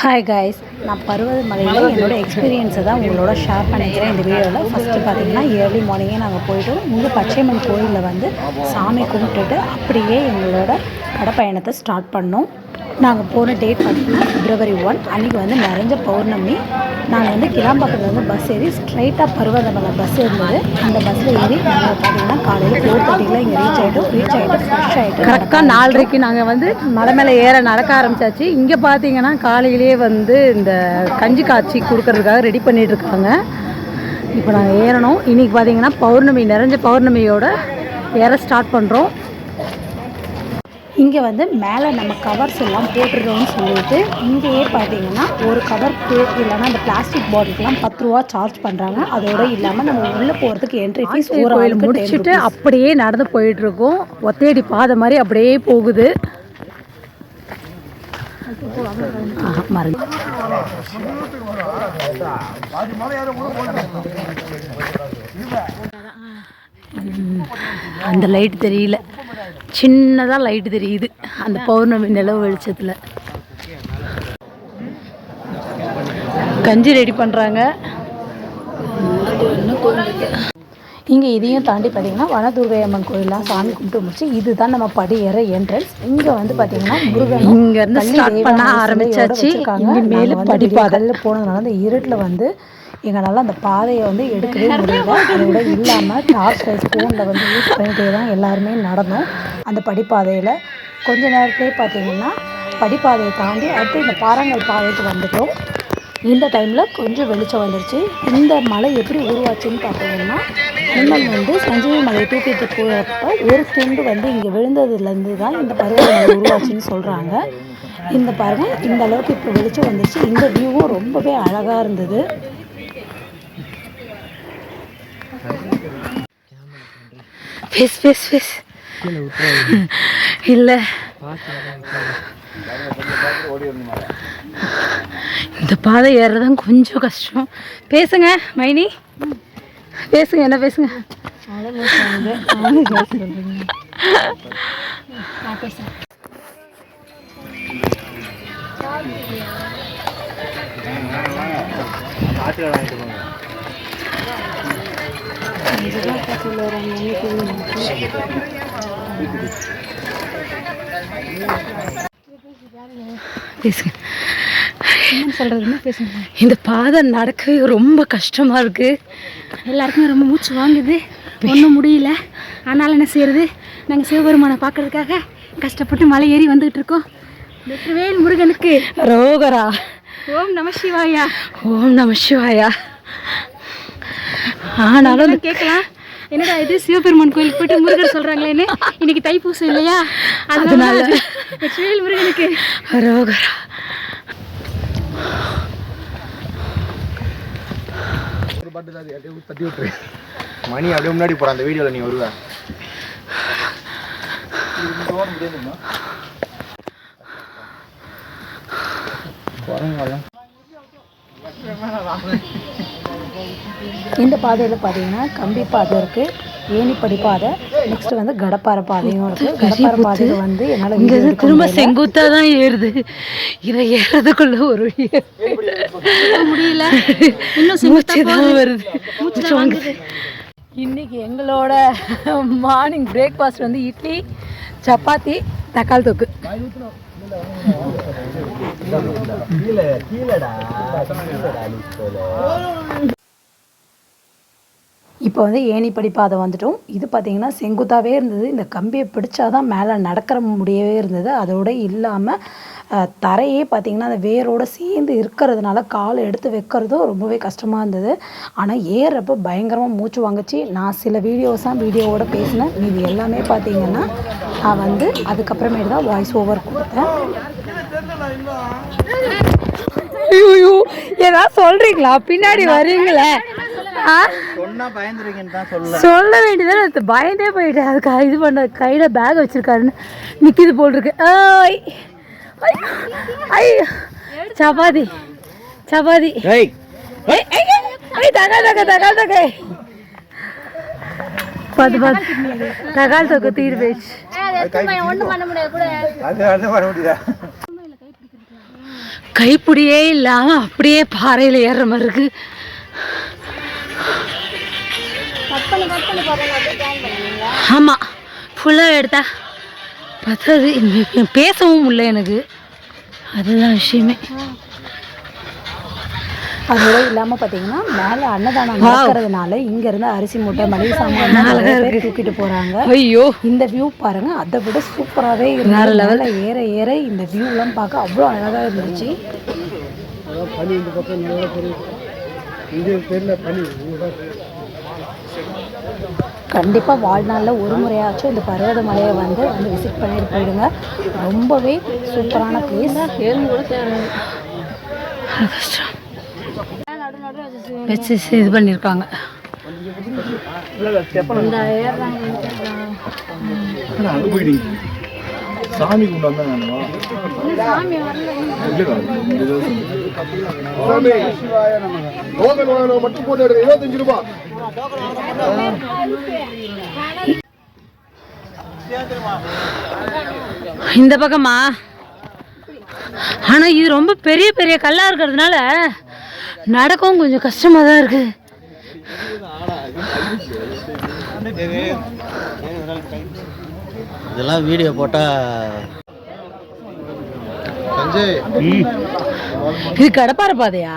Hi guys நான் பருவதமலையில் என்னோட எக்ஸ்பீரியன்ஸை தான் உங்களோட ஷேர் பண்ணிக்கிறேன். இந்த வீடியோவில் ஃபஸ்ட்டு பார்த்தீங்கன்னா ஏர்லி மார்னிங்கே நாங்கள் போயிட்டோம் இங்கே பச்சையம்மன் கோயிலில் வந்து சாமி கும்பிட்டுட்டு அப்படியே எங்களோட கடப்பயணத்தை ஸ்டார்ட் பண்ணோம். நாங்கள் போன டேட் பார்த்தீங்கன்னா பிப்ரவரி ஒன் அன்றைக்கி வந்து நிறைஞ்ச பௌர்ணமி. நாங்கள் வந்து கிளாம்பாக்கத்தில் வந்து பஸ் ஏறி ஸ்ட்ரைட்டாக பருவதமலை பஸ் இருந்தது. அந்த பஸ்ஸில் ஏறி நாங்கள் பார்த்தீங்கன்னா காலையில் ஃபோர் தேர்ட்டியில் இங்கே ரீச் ஆகிட்டோம் ரீச் ஆகிட்டு ஃப்ரெஷ் ஆகிட்டு கரெக்டாக நாலரைக்கு நாங்கள் வந்து மலை மேலே ஏற நடக்க ஆரம்பிச்சாச்சு. இங்கே பார்த்தீங்கன்னா காலையிலேயே வந்து இந்த கஞ்சி காய்ச்சி கொடுக்கறதுக்காக ரெடி பண்ணிட்டு இருக்காங்க இப்போ நாங்கள் ஏறணும். இன்றைக்கி பார்த்தீங்கன்னா பௌர்ணமி நிறைஞ்ச பௌர்ணமியோட ஏற ஸ்டார்ட் பண்ணுறோம் இங்கே வந்து மேலே நம்ம கவர்ஸ் எல்லாம் போட்டுருக்கோம்னு சொல்லிட்டு இங்கேயே பார்த்தீங்கன்னா ஒரு கவருக்கு இல்லைன்னா அந்த பிளாஸ்டிக் பாட்டிலுக்குலாம் பத்து ரூபா சார்ஜ் பண்ணுறாங்க அதோட இல்லாமல் நம்ம உள்ளே போகிறதுக்கு என்ட்ரி ஃபீஸ் ஒரு ஆளுக்கு முடிச்சுட்டு அப்படியே நடந்து போயிட்டு இருக்கோம் ஒத்தையடி பாதை மாதிரி அப்படியே போகுது. அந்த லைட் தெரியல. சின்னதாக லைட் தெரியுது. அந்த பௌர்ணமி நிலவு வெளிச்சத்தில். கஞ்சி ரெடி பண்ணுறாங்க இங்கே இதையும் தாண்டி பார்த்தீங்கன்னா வனதுர்கை அம்மன் கோயிலாம் சாமி கும்பிட்டு முடிச்சு இதுதான் நம்ம படி ஏற என்ட்ரன்ஸ் இங்கே வந்து பார்த்தீங்கன்னா முருகன் இங்க இருந்து start பண்ண ஆரம்பிச்சாச்சு. இனிமேலு படிப்பாதை. படிப்பாதையில் போனதுனால அந்த இருட்டில் வந்து எங்களால் அந்த பாதையை வந்து எடுக்கவே முடியல. அதோட இல்லாமல் டார்ச் லைட் ஃபோனில் வந்து யூஸ் பண்ணிட்டே தான் எல்லாருமே நடந்தோம். அந்த படிப்பாதையில் கொஞ்ச நேரத்திலே பார்த்தீங்கன்னா படிப்பாதையை தாண்டி அடுத்து இந்த பாறாங்கல் பாதைக்கு வந்துட்டோம். இந்த டைமில் கொஞ்சம் வெளிச்சம் வந்துருச்சு. இந்த மலை எப்படி உருவாச்சுன்னு பார்த்தீங்கன்னா முன்னல் வந்து சஞ்சீவி மலையை தூக்கிட்டு போகிறப்ப ஒரு துண்டு வந்து இங்கே விழுந்ததுலேருந்து தான் இந்த பருவமலை உருவாச்சுன்னு சொல்கிறாங்க இந்த பாருங்க இந்த அளவுக்கு இப்போ வெளிச்சம் வந்துருச்சு. இந்த வியூவும் ரொம்பவே அழகாக இருந்தது. பேஸ் பேஸ் பேஸ் இல்லை. இந்த பாதை ஏறுறதான் கொஞ்சம் கஷ்டம். பேசுங்க மைனி. பேசுங்க என்ன பேசுங்க? சொல்கிறதுன்னு பேசுங்க. இந்த பாதை நடக்கவே ரொம்ப கஷ்டமா இருக்கு. எல்லாருக்குமே ரொம்ப மூச்சு வாங்குது. ஒன்றும் முடியல. ஆனாலும் என்ன செய்யறது? நாங்கள் சிவபெருமானை பார்க்கறதுக்காக கஷ்டப்பட்டு மலை ஏறி வந்துகிட்டு இருக்கோம். வெற்றிவேல் முருகனுக்கு. ரோகரா. ஓம் நம சிவாயா. ஓம் நம சிவாயா. ஆனாலும் கேட்கலாம். என்னடா இது? சிவபெருமான் கோயிலுக்கு போயிட்டு முருகன் சொல்றாங்களேன்னு இன்னைக்கு தைப்பூசம் இல்லையா? அதனால முருகனுக்கு. ரோகரா ஒரு பாட்டு தான் அது. அப்படியே தட்டி விட்டுரு. மணி அப்படியே முன்னாடி போற அந்த வீடியோல நீ வருவ. இந்த பாதையில் பார்த்தீங்கன்னா கம்பி பாதை இருக்குது ஏணிப்படி பாதை. நெக்ஸ்ட் வந்து கடப்பாறை பாதையும் இருக்குது கடப்பாறை பாதையில் வந்து என்னால் இங்க இருந்து திரும்ப செங்குத்தா தான் ஏறுது. இதை ஏறதுக்குள்ள ஒரு முடியல. மூச்சு தான் வருது. மூச்சு வாங்குது இன்னைக்கு எங்களோட மார்னிங் பிரேக்ஃபாஸ்ட் வந்து இட்லி சப்பாத்தி தக்காளி தொக்கு. கீழே கீழடா. இப்போ வந்து ஏணிப்படி பாதை வந்துட்டோம். இது பார்த்தீங்கன்னா செங்குத்தாவே இருந்தது. இந்த கம்பியை பிடிச்சாதான் மேலே நடக்கிற முடியவே இருந்தது. அதோட இல்லாமல் தரையே பார்த்தீங்கன்னா அந்த வேரோட சேர்ந்து இருக்கிறதுனால கால் எடுத்து வைக்கிறதும் ரொம்பவே கஷ்டமாக இருந்தது. ஆனால் ஏறுறப்ப பயங்கரமாக மூச்சு வாங்குச்சு. நான் சில வீடியோஸ் தான் வீடியோவோட பேசினேன். இது எல்லாமே பார்த்தீங்கன்னா நான் வந்து அதுக்கப்புறமேட்டு தான் வாய்ஸ் ஓவர் கொடுத்தேன். ஐயோ ஏதாவது சொல்றீங்களா? பின்னாடி வரீங்களே சொல்ல. சொல்ல வேண்டியதானே பயந்தே போயிட்டேன். அதுக்கு இது பண்ண கையில் பேக் வச்சிருக்காருன்னு நிற்கிது போல் இருக்கு ஐய் சப்பாத்தி சப்பாத்தி பார்த்து பார்த்து தகால் தொக்கு தீர் போயிடுச்சு அது அது கைப்பிடியே இல்லாமல் அப்படியே பாறையில் ஏறுற மாதிரி இருக்கு. ஆமாம் ஃபுல்லாக எடுத்தா பத்தாது. பேசவும் முடியல எனக்கு. அதுதான் விஷயமே. அதோட இல்லாமல் பார்த்தீங்கன்னா மேலே அன்னதானம் நடக்கிறதுனால இங்கேருந்து அரிசி மூட்டை மளிகை சாமான் தூக்கிட்டு போகிறாங்க ஐயோ. இந்த வியூ பாருங்க அதை விட சூப்பராகவே இருந்தது மேலே ஏற ஏற இந்த வியூலாம் பார்க்க அவ்வளோ அழகாக இருந்துச்சு. பனி இந்த பக்கம் நல்லா இங்கே தெரியல பனி. கண்டிப்பாக வாழ்நாளில் ஒரு முறையாச்சும் இந்த பர்வத மலையை வந்து வந்து விசிட் பண்ணிட்டு போயிடுங்க. ரொம்பவே சூப்பரான பிளேஸ் வச்சு இது பண்ணியிருக்காங்க அங்கே போயிட்டீங்க சாமி கொண்டு வந்தேன் சாமி. டோக்கன் வாங்கணும் மட்டும் போட்டு இருபத்தஞ்சு ரூபா. இந்த பக்கமா? ஆனால் இது ரொம்ப பெரிய பெரிய கல்லாக இருக்கிறதுனால நடக்கவும் கொஞ்சம் கஷ்டமாக தான் இருக்குது இதெல்லாம் வீடியோ போட்டால் இது கடப்பாறை பாதையா?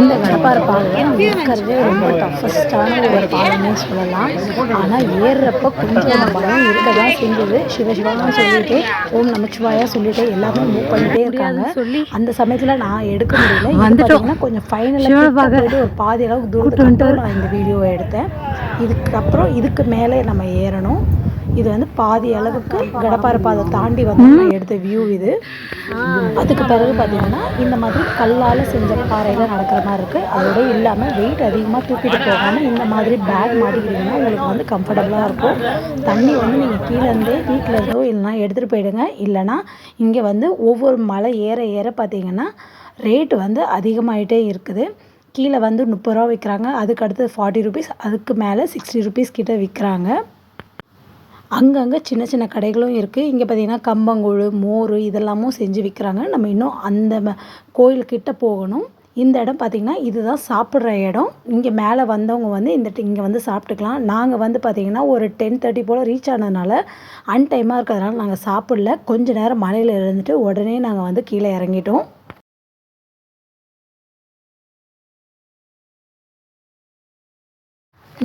இந்த கடப்பாறை பாலம் இருக்கிறதே ரொம்ப டஃபஸ்டான ஒரு பாலமே சொல்லலாம். ஆனால் ஏறுறப்ப கொஞ்சம் பயம் இருக்க தான் செஞ்சது சிவசிவான்னு சொல்லிட்டு ஓம் நமச்சிவாயா சொல்லிட்டு எல்லாமே மூவ் பண்ணிட்டே இருக்காங்க. அந்த சமயத்தில் நான் எடுக்க முடியல. கொஞ்சம் ஃபைனலாக ஒரு பாதி அளவுக்கு தூரத்துக்கு நான் இந்த வீடியோவை எடுத்தேன். இதுக்கப்புறம் இதுக்கு மேலே நம்ம ஏறணும். இது வந்து பாதி அளவுக்கு கடப்பாறை பாதை தாண்டி வந்து நான் எடுத்த வியூ இது. அதுக்கு பிறகு பார்த்தீங்கன்னா இந்த மாதிரி கல்லால் செஞ்ச பாறையில் நடக்கிற மாதிரி இருக்குது அதோட இல்லாமல் வெயிட் அதிகமாக தூக்கிட்டு போகாமல் இந்த மாதிரி பேக் மாட்டிக்கிட்டீங்கன்னா உங்களுக்கு வந்து கம்ஃபர்டபுளாக இருக்கும். தண்ணி வந்து நீங்கள் கீழேருந்தே வீட்டில் இருந்தோ இல்லைனா எடுத்துகிட்டு போயிடுங்க. இல்லைனா இங்கே வந்து ஒவ்வொரு மலை ஏற ஏற பார்த்தீங்கன்னா ரேட்டு வந்து அதிகமாயிட்டே இருக்குது. கீழே வந்து முப்பது ரூபா விற்கிறாங்க அதுக்கு அடுத்து ஃபார்ட்டி ருபீஸ் அதுக்கு மேலே சிக்ஸ்டி ருபீஸ் கிட்ட விற்கிறாங்க அங்கங்கே சின்ன சின்ன கடைகளும் இருக்குது இங்கே பார்த்தீங்கன்னா கம்பங்கூழ் மோர் இதெல்லாமும் செஞ்சு விற்கிறாங்க நம்ம இன்னும் அந்த ம- கோயில்கிட்ட போகணும். இந்த இடம் பார்த்திங்கன்னா இதுதான் சாப்பிட்ற இடம். இங்கே மேலே வந்தவங்க வந்து இந்த இங்கே வந்து சாப்பிட்டுக்கலாம். நாங்கள் வந்து பார்த்திங்கன்னா ஒரு டென் தேர்ட்டி போல் ரீச் ஆனதுனால அன்டைமாக இருக்கிறதுனால நாங்கள் சாப்பிடல. கொஞ்ச நேரம் மலையில் இருந்துட்டு உடனே நாங்கள் வந்து கீழே இறங்கிட்டோம்.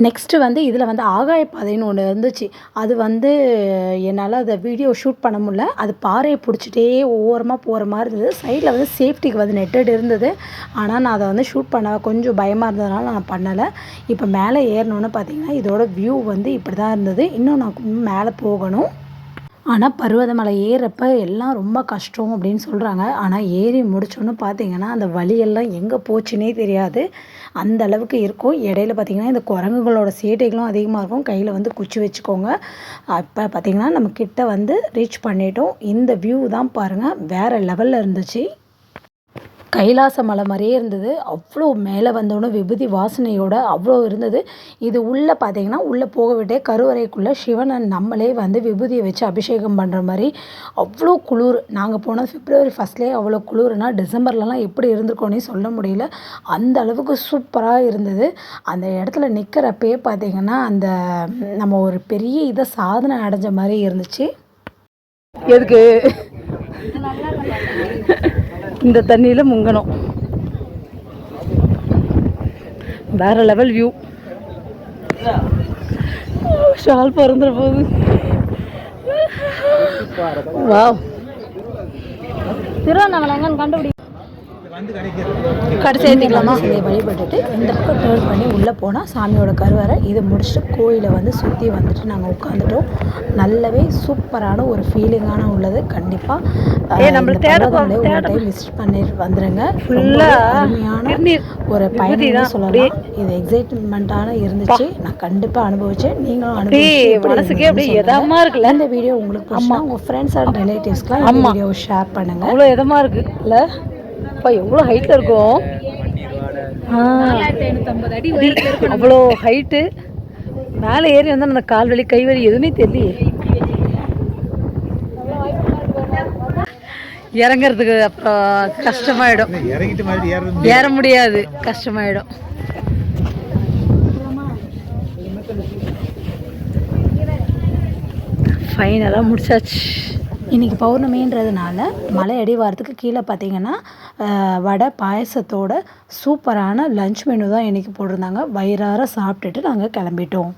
நெக்ஸ்ட்டு வந்து இதில் வந்து ஆகாய பாதைன்னு ஒன்று இருந்துச்சு. அது வந்து என்னால் அதை வீடியோ ஷூட் பண்ண முடில அது பாறையை பிடிச்சிட்டே ஓரமாக போகிற மாதிரி இருந்தது. சைடில் வந்து சேஃப்டிக்கு வந்து நெட்டட் இருந்தது. ஆனால் நான் அதை வந்து ஷூட் பண்ண கொஞ்சம் பயமாக இருந்ததுனால நான் பண்ணலை. இப்போ மேலே ஏறணுன்னு பார்த்தீங்கன்னா இதோட வியூ வந்து இப்படி தான் இருந்தது. இன்னும் நான் மேலே போகணும். ஆனால் பருவதமலை ஏறுறப்ப எல்லாம் ரொம்ப கஷ்டம் அப்படின்னு சொல்கிறாங்க ஆனால் ஏறி முடிச்சோன்னு பார்த்தீங்கன்னா அந்த வழியெல்லாம் எங்கே போச்சுன்னே தெரியாது. அந்த அளவுக்கு இருக்கும். இடையில பார்த்தீங்கன்னா இந்த குரங்குகளோட சேட்டைகளும் அதிகமாக இருக்கும். கையில் வந்து குச்சி வச்சுக்கோங்க. அப்போ பார்த்தீங்கன்னா நம்ம கிட்ட வந்து ரீச் பண்ணிட்டோம். இந்த வியூ தான் பாருங்கள் வேறு லெவலில் இருந்துச்சு. கைலாச மலை மாதிரியே இருந்தது. அவ்வளோ மேலே வந்தோடனே விபூதி வாசனையோட அவ்வளோ இருந்தது. இது உள்ளே பார்த்தீங்கன்னா உள்ளே போக விட்டே கருவறைக்குள்ளே சிவனை நம்மளே வந்து விபூதியை வச்சு அபிஷேகம் பண்ணுற மாதிரி அவ்வளோ குளிர். நாங்கள் போனது பிப்ரவரி ஃபஸ்ட்லேயே அவ்வளோ குளிர்னா டிசம்பர்லலாம் எப்படி இருந்திருக்கோன்னே சொல்ல முடியல. அந்த அளவுக்கு சூப்பராக இருந்தது. அந்த இடத்துல நிற்கிறப்பயே பார்த்தீங்கன்னா அந்த நம்ம ஒரு பெரிய இதை சாதனை அடைஞ்ச மாதிரி இருந்துச்சு. எதுக்கு? இந்த தண்ணியில் முங்கணும். வேற லெவல் வியூ ஷால் பறந்துட போகுது வாவ் திருவண்ணாமலை எங்கன்னு கண்டுபிடி கடைசி ஏற்றிக்கலாமா சிலையை வழிபட்டுட்டு இந்த பக்கம் டேர்ன் பண்ணி உள்ளே போனால் சாமியோட கருவறை. இதை முடிச்சுட்டு கோயிலை வந்து சுற்றி வந்துட்டு நாங்கள் உட்காந்துட்டோம் நல்லாவே சூப்பரான ஒரு ஃபீலிங்கான உள்ளது. கண்டிப்பாக ஏய், நம்மள தேட போ- ஒரு தேட டைம் விசிட் பண்ணிட்டு Full-ஆ ரொம்பவே அருமையான ஒரு பயணம் சொல்லலாம். இது எக்ஸைட்மெண்ட்டான இருந்துச்சு. நான் கண்டிப்பாக அனுபவிச்சேன். நீங்களும் அனுபவிச்சு அப்படியே இருக்குல்ல? இந்த வீடியோ உங்களுக்கு உங்கள் ஃப்ரெண்ட்ஸ் அண்ட் ரிலேட்டிவ்ஸ்க்குலாம் இந்த வீடியோவை ஷேர் பண்ணுங்கள் அவ்வளோ அப்பா எவ்வளோ ஹைட்டில் இருக்கும்? அவ்வளோ ஹைட்டு மேலே ஏறி வந்தால் அந்த கால் வலி கை வலி எதுவுமே தெரியலையே. இறங்குறதுக்கு அப்புறம் கஷ்டமாயிடும். இறங்கிட்டு ஏற முடியாது கஷ்டமாயிடும். ஃபைனலாக முடிச்சாச்சு. இன்றைக்கி பௌர்ணமின்றதுனால மலை அடிவாரத்துக்கு கீழே பார்த்தீங்கன்னா வடை பாயசத்தோட சூப்பரான லஞ்ச் மெனு தான் இன்றைக்கி போட்டிருந்தாங்க. வயிறார சாப்பிட்டுட்டு நாங்கள் கிளம்பிட்டோம்.